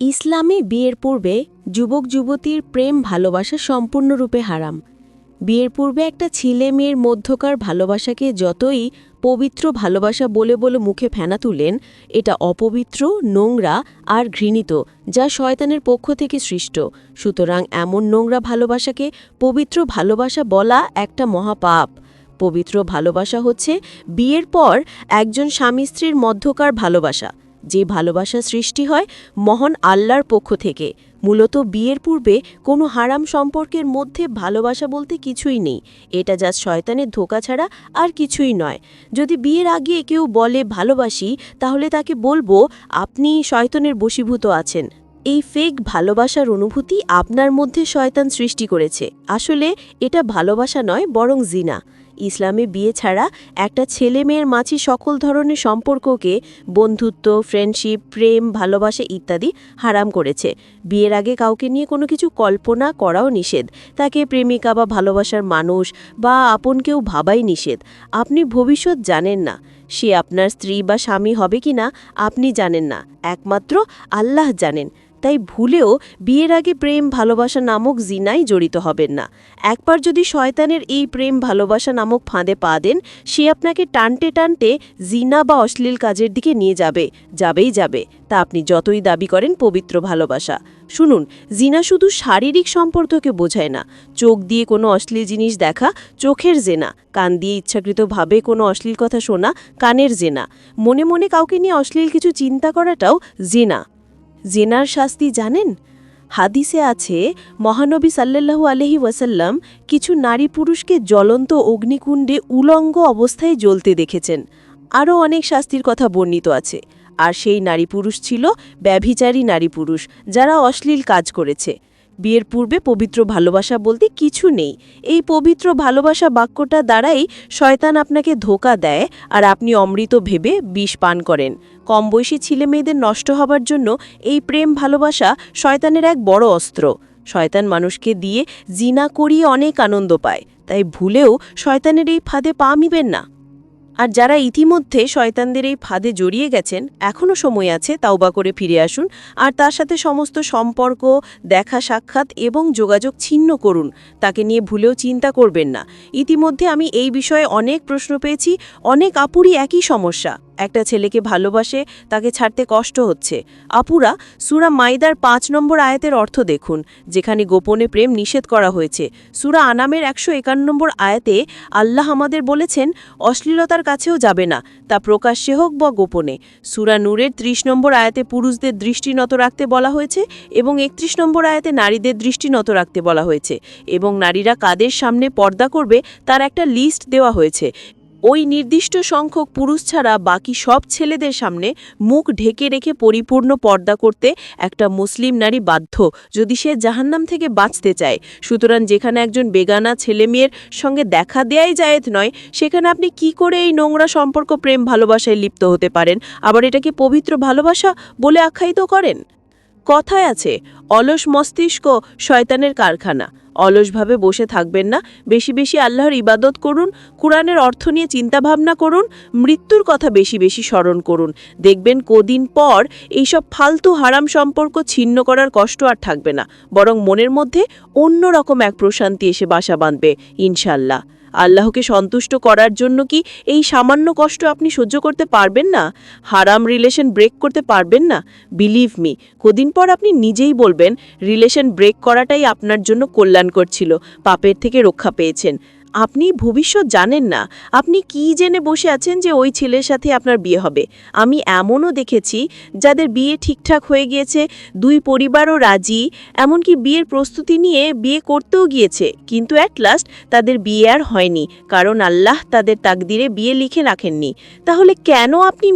ইসলামে বিয়ের পূর্বে যুবক যুবতীর প্রেম ভালোবাসা সম্পূর্ণরূপে হারাম। বিয়ের পূর্বে একটা ছেলে মেয়ের মধ্যকার ভালোবাসাকে যতই পবিত্র ভালোবাসা বলে বলে মুখে ফেনা তুলেন, এটা অপবিত্র, নোংরা আর ঘৃণিত, যা শয়তানের পক্ষ থেকে সৃষ্ট। সুতরাং এমন নোংরা ভালোবাসাকে পবিত্র ভালোবাসা বলা একটা মহাপাপ। পবিত্র ভালোবাসা হচ্ছে বিয়ের পর একজন স্বামী স্ত্রীর মধ্যকার ভালোবাসা। যে ভালোবাসা সৃষ্টি হয় মহান আল্লাহর পক্ষ থেকে। মূলত বিয়ের পূর্বে কোনো হারাম সম্পর্কের মধ্যে ভালোবাসা বলতে কিছুই নেই। এটা যা শয়তানের ধোকা ছাড়া আর কিছুই নয়। যদি বিয়ের আগে কেউ বলে, ভালোবাসি তাহলে তাকে বলব, আপনি শয়তানের বশীভূত আছেন। এই ফেক ভালোবাসার অনুভূতি আপনার মধ্যে শয়তান সৃষ্টি করেছে। আসলে এটা ভালোবাসা নয়, বরং জিনা। ইসলামে বিয়ে ছাড়া একটা ছেলে মেয়ের মাঝে সকল ধরনের সম্পর্ককে বন্ধুত্ব ফ্রেন্ডশিপ প্রেম, ভালোবাসা ইত্যাদি হারাম করেছে। বিয়ের আগে কাউকে নিয়ে কোনো কিছু কল্পনা করাও নিষেধ। তাকে প্রেমিকা বা ভালোবাসার মানুষ বা আপন কেউ ভাবাই নিষেধ। আপনি ভবিষ্যৎ জানেন না। সে আপনার স্ত্রী বা স্বামী হবে কি না আপনি জানেন না। একমাত্র আল্লাহ জানেন। তাই ভুলেও বিয়ের আগে প্রেম, ভালোবাসা নামক জিনাই জড়িত হবেন না। একবার যদি শয়তানের এই প্রেম, ভালোবাসা নামক ফাঁদে পা দেন, সে আপনাকে টানতে টানতে জিনা বা অশ্লীল কাজের দিকে নিয়ে যাবে, যাবেই যাবে। তা আপনি যতই দাবি করেন, পবিত্র ভালোবাসা। শুনুন, জিনা শুধু শারীরিক সম্পর্ককে বোঝায় না। চোখ দিয়ে কোনো অশ্লীল জিনিস দেখা, চোখের জেনা। কান দিয়ে ইচ্ছাকৃতভাবে কোনো অশ্লীল কথা শোনা, কানের জেনা। মনে মনে কাউকে নিয়ে অশ্লীল কিছু চিন্তা করাটাও জেনা। জেনার শাস্তি জানেন? হাদিসে আছে, মহানবী সাল্লাল্লাহু আলহি ওয়াসাল্লাম কিছু নারী পুরুষকে জ্বলন্ত অগ্নিকুণ্ডে উলঙ্গ অবস্থায় জ্বলতে দেখেছেন। আরও অনেক শাস্তির কথা বর্ণিত আছে। আর সেই নারী পুরুষ ছিল ব্যভিচারী নারী পুরুষ, যারা অশ্লীল কাজ করেছে। বিয়ের পূর্বে পবিত্র ভালোবাসা বলতে কিছু নেই। এই পবিত্র ভালোবাসা বাক্যটা দ্বারাই শয়তান আপনাকে ধোকা দেয় আর আপনি অমৃত ভেবে বিষ পান করেন। কম বয়সী ছেলে মেয়েদের নষ্ট হবার জন্য এই প্রেম ভালোবাসা শয়তানের এক বড় অস্ত্র। শয়তান মানুষকে দিয়ে জিনা করিয়ে অনেক আনন্দ পায়। তাই ভুলেও শয়তানের এই ফাঁদে পা মিবেন না। আর যারা ইতিমধ্যে শয়তানদের এই ফাঁদে জড়িয়ে গেছেন এখনও সময় আছে তাওবা করে ফিরে আসুন আর তার সাথে সমস্ত সম্পর্ক, দেখা সাক্ষাৎ এবং যোগাযোগ ছিন্ন করুন। তাকে নিয়ে ভুলেও চিন্তা করবেন না। ইতিমধ্যে আমি এই বিষয়ে অনেক প্রশ্ন পেয়েছি, অনেক আপুরই একই সমস্যা। একটা ছেলেকে ভালোবাসে, তাকে ছাড়তে কষ্ট হচ্ছে। আপুরা, সুরা মাইদার পাঁচ নম্বর আয়াতের অর্থ দেখুন, যেখানে গোপনে প্রেম নিষেধ করা হয়েছে। সুরা আনামের একশো একান্ন নম্বর আয়াতে আল্লাহ আমাদের বলেছেন, অশ্লীলতার কাছেও যাবে না, তা প্রকাশ্যে হোক বা গোপনে। সুরা নূরের ত্রিশ নম্বর আয়াতে পুরুষদের দৃষ্টি নত রাখতে বলা হয়েছে এবং একত্রিশ নম্বর আয়াতে নারীদের দৃষ্টি নত রাখতে বলা হয়েছে এবং নারীরা কাদের সামনে পর্দা করবে, তার একটা লিস্ট দেওয়া হয়েছে। ওই নির্দিষ্ট সংখ্যক পুরুষ ছাড়া বাকি সব ছেলেদের সামনে মুখ ঢেকে রেখে পরিপূর্ণ পর্দা করতে একটা মুসলিম নারী বাধ্য, যদি সে জাহান্নাম থেকে বাঁচতে চায়। সুতরাং যেখানে একজন বেগানা ছেলে মেয়ের সঙ্গে দেখা দেয়াই জায়েত নয়, সেখানে আপনি কি করে এই নোংরা সম্পর্ক, প্রেম, ভালোবাসায় লিপ্ত হতে পারেন? আবার এটাকে পবিত্র ভালোবাসা বলে আখ্যায়িত করেন? কথায় আছে, অলস মস্তিষ্ক শয়তানের কারখানা। অলসভাবে বসে থাকবেন না, বেশি বেশি আল্লাহর ইবাদত করুন, কোরআনের অর্থ নিয়ে চিন্তাভাবনা করুন, মৃত্যুর কথা বেশি বেশি স্মরণ করুন। দেখবেন কদিন পর এইসব ফালতু হারাম সম্পর্ক ছিন্ন করার কষ্ট আর থাকবে না, বরং মনের মধ্যে অন্যরকম এক প্রশান্তি এসে বাসা বাঁধবে, ইনশাল্লাহ। আল্লাহকে সন্তুষ্ট করার জন্য কি এই সামান্য কষ্ট আপনি সহ্য করতে পারবেন না? হারাম রিলেশন ব্রেক করতে পারবেন না? বিলিভ মি কদিন পর আপনি নিজেই বলবেন, রিলেশন ব্রেক করাটাই আপনার জন্য কল্যাণ ছিল। পাপের থেকে রক্ষা পেয়েছেন। আপনি ভবিষ্যৎ জানেন না। আপনি কি জেনে বসে আছেন যে ওই ছেলের সাথে আপনার বিয়ে হবে? আমি এমনও দেখেছি যাদের বিয়ে ঠিকঠাক হয়ে গিয়েছে, দুই পরিবারও রাজি, এমনকি বিয়ের প্রস্তুতি নিয়ে বিয়ে করতেও গিয়েছে। কিন্তু অ্যাট লাস্ট তাদের বিয়ে আর হয়নি, কারণ আল্লাহ তাদের তাকদিরে বিয়ে লিখে রাখেননি। তাহলে কেন আপনি